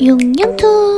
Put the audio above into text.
융융툰